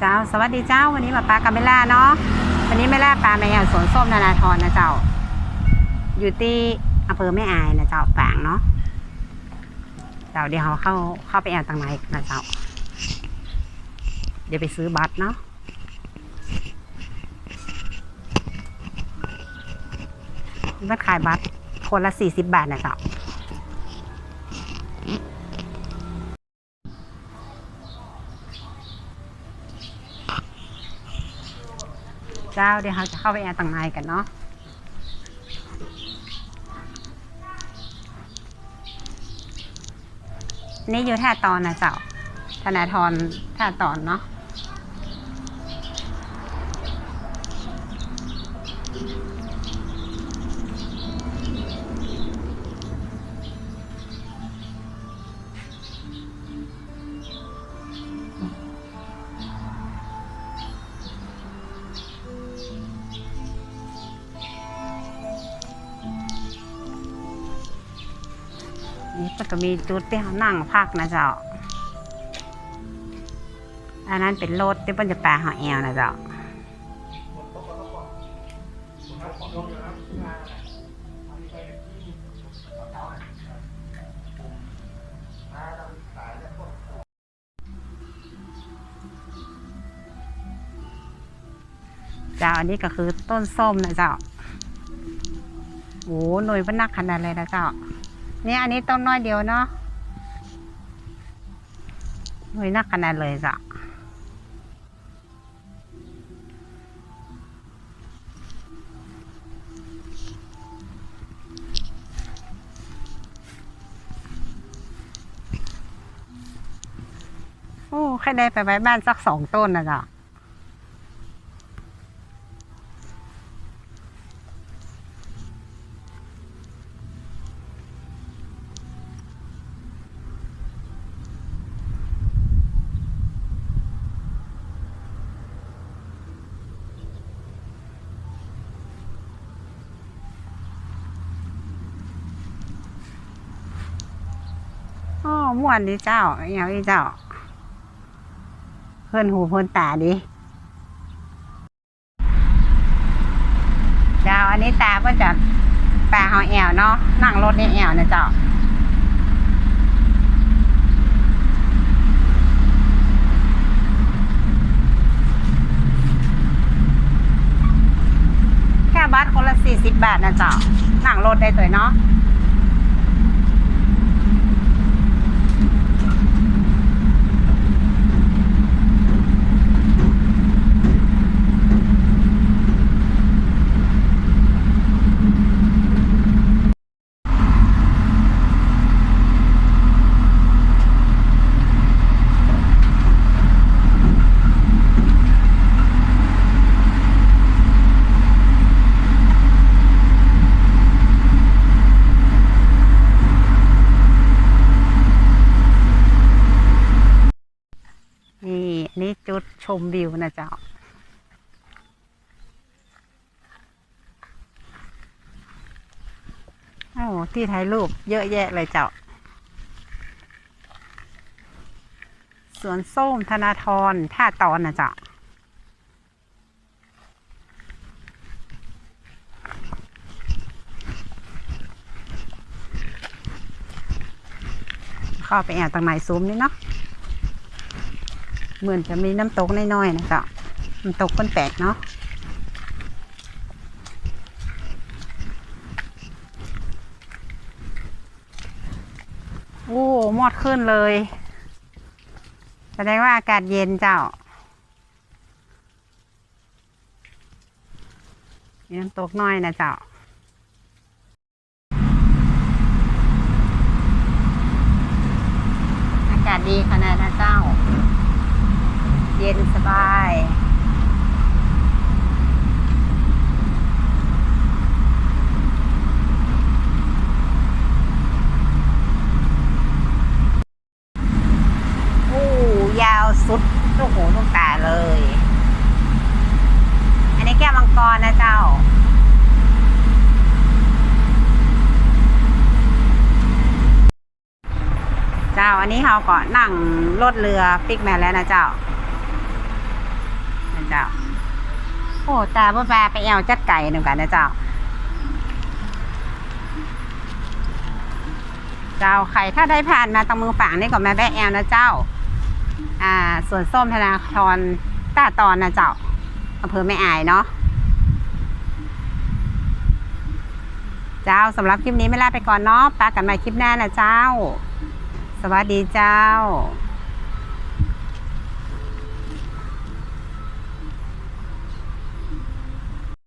เจ้า สวัสดีเจ้า วันนี้มาปลากับเมล่าเนาะ วันนี้เมล่าปลาแมวสวนส้มนานาทรนะเจ้า อยู่ที่อำเภอแม่อายนะเจ้าฝางเนาะ เจ้าเดี๋ยวเราเข้าเข้าไปแอวตังในนะเจ้า เดี๋ยวไปซื้อบัตรเนาะบัตรขายบัตรคนละสี่สิบบาทนะเจ้า เจ้าเดี๋ยวเราจะเข้าไปแอร์ตังในกันเนาะนี่อยู่ท่าตอนนะเจ้าธนาธรท่าตอนเนาะ นี่ก็จะมีจุดที่เขานั่งพักนะเจ้า อันนั้นเป็นรถที่มันจะแปลหอแอลนะเจ้าเจ้าอันนี้ก็คือต้นส้มนะเจ้า โอ้หน่วยมันนักขนาดเลยนะเจ้า เนี่ยอันนี้ต้นน้อยเดียวเนาะหน่วยนักขนาดเลยจ้ะโอ้แค่ได้ไปไว้บ้านสักสองต้นนะจ๊ะ ม่วนดีเจ้าอย่างนี้เจ้า เพื่อนหูเพื่อนตาดีเจ้าอันนี้ตาก็จะปลาหอแอวเนาะนั่งรถในแอวนะเจ้าแค่บัตรคนละสี่สิบบาทนะเจ้านั่งรถได้ตัวเนาะ นี่นี่จุดชมวิวนะเจ้า โอ้ที่ถ่ายรูปเยอะแยะเลยเจ้า สวนส้มธนาธรท่าตอนนะเจ้าเข้าไปแอบตรงไหนซุ้มนี่เนาะ เหมือนจะมีน้ำตกน้อยๆนะจ๊ะน้ำตกคนแปลกเนาะโอ้หมอดขึ้นเลย แสดงว่าอากาศเย็นเจ้ามีน้ำตกน้อยนะเจ้าอากาศดีขนาดนะเจ้า เย็นสบาย โอ้ยาวสุดลูกหูลูกตาเลย อันนี้แก้วมังกรนะเจ้าเจ้าอันนี้เราก็นั่งรถเรือปิกแมนแล้วนะเจ้า เจ้าโอ้ตาบ่ปลาไปแอวจัดไก่หนึ่งกันนะเจ้า เจ้าใครถ้าได้ผ่านมาตรงมือฝั่งนี่ก็แม่แบะแอลนะเจ้า อ่าสวนส้มธนาธรตาตอนนะเจ้าอำเภอแม่อายเนาะเจ้าสำหรับคลิปนี้ไม่ลาไปก่อนเนาะปากันใหม่คลิปหน้านะเจ้า สวัสดีเจ้า